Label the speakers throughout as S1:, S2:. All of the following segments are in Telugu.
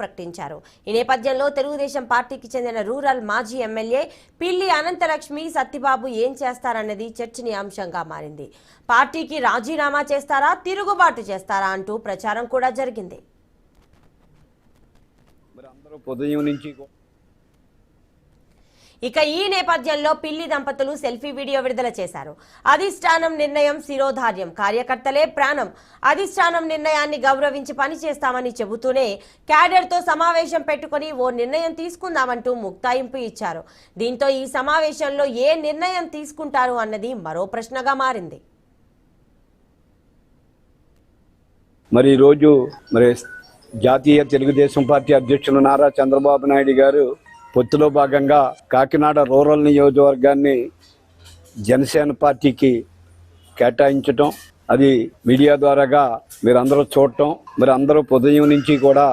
S1: ప్రకటించారు. ఈ నేపథ్యంలో తెలుగుదేశం పార్టీకి చెందిన రూరల్ మాజీ ఎమ్మెల్యే పిల్లి అనంతలక్ష్మి సత్తిబాబు ఏం చేస్తారన్నది చర్చనీయాంశంగా మారింది. పార్టీకి రాజీనామా చేస్తారా తిరుగుబాటు చేస్తారా అంటూ ప్రచారం కూడా జరిగింది.
S2: అందరూ నుంచి
S1: ఇక ఈ నేపథ్యంలో పిల్లి దంపతులు సెల్ఫీ వీడియో విడుదల చేశారు. అధిష్టానం నిర్ణయం శిరోధార్యం. కార్యకర్తలే ప్రాణం. అధిష్టానం నిర్ణయాన్ని గౌరవించి పనిచేస్తామని చెబుతూనే క్యాడర్తో సమావేశం పెట్టుకుని ఓ నిర్ణయం తీసుకుందామంటూ ముక్తాయింపు ఇచ్చారు. దీంతో ఈ సమావేశంలో ఏ నిర్ణయం తీసుకుంటారు అన్నది మరో ప్రశ్నగా మారింది.
S2: మరి ఈరోజు మరి జాతీయ తెలుగుదేశం పార్టీ అధ్యక్షులు నారా చంద్రబాబు నాయుడు గారు పొత్తులో భాగంగా కాకినాడ రూరల్ నియోజకవర్గాన్ని జనసేన పార్టీకి కేటాయించటం అది మీడియా ద్వారాగా మీరందరూ చూడటం మరి అందరూ ఉదయం నుంచి కూడా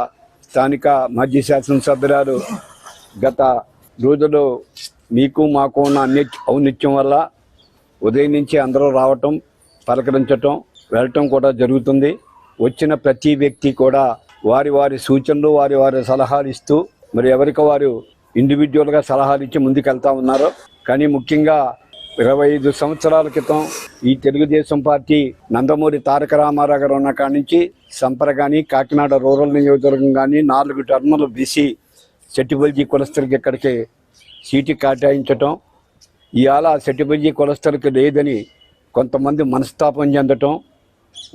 S2: స్థానిక మాజీ శాసనసభ్యురాలు గత రోజుల్లో మీకు మాకు ఉన్న అన్ని ఔన్నిత్యం వల్ల ఉదయం నుంచి అందరూ రావటం పలకరించటం వెళ్ళటం కూడా జరుగుతుంది. వచ్చిన ప్రతి వ్యక్తి కూడా వారి వారి సూచనలు వారి వారి సలహాలు ఇస్తూ మరి ఎవరికి వారు ఇండివిజువల్గా సలహాలు ఇచ్చి ముందుకెళ్తా ఉన్నారు. కానీ ముఖ్యంగా ఇరవై ఐదు సంవత్సరాల క్రితం ఈ తెలుగుదేశం పార్టీ నందమూరి తారక రామారావు గారు ఉన్న కాడి నుంచి సంపర కానీ కాకినాడ రూరల్ నియోజకవర్గం కానీ నాలుగు టర్ములు బీసీ సెట్టిబల్జీ కులస్తులకి ఇక్కడికి సీటు కేటాయించటం ఇవాళ సెట్టిబల్జీ కులస్తులకి లేదని కొంతమంది మనస్తాపం చెందటం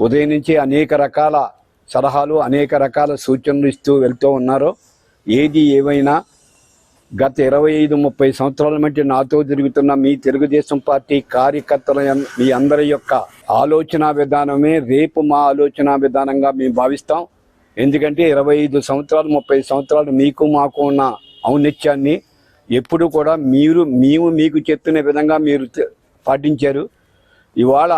S2: ఉదయం నుంచి అనేక రకాల సలహాలు అనేక రకాల సూచనలు ఇస్తూ వెళ్తూ ఉన్నారు. ఏది ఏమైనా గత ఇరవై ఐదు ముప్పై సంవత్సరాల మధ్య నాతో తిరుగుతున్న మీ తెలుగుదేశం పార్టీ కార్యకర్తల మీ అందరి యొక్క ఆలోచన విధానమే రేపు మా ఆలోచన విధానంగా మేము భావిస్తాం. ఎందుకంటే ఇరవై ఐదు సంవత్సరాలు ముప్పై సంవత్సరాలు మీకు మాకు ఉన్న ఔన్నత్యాన్ని ఎప్పుడు కూడా మీరు మేము మీకు చెప్పిన విధంగా మీరు పాటించారు. ఇవాళ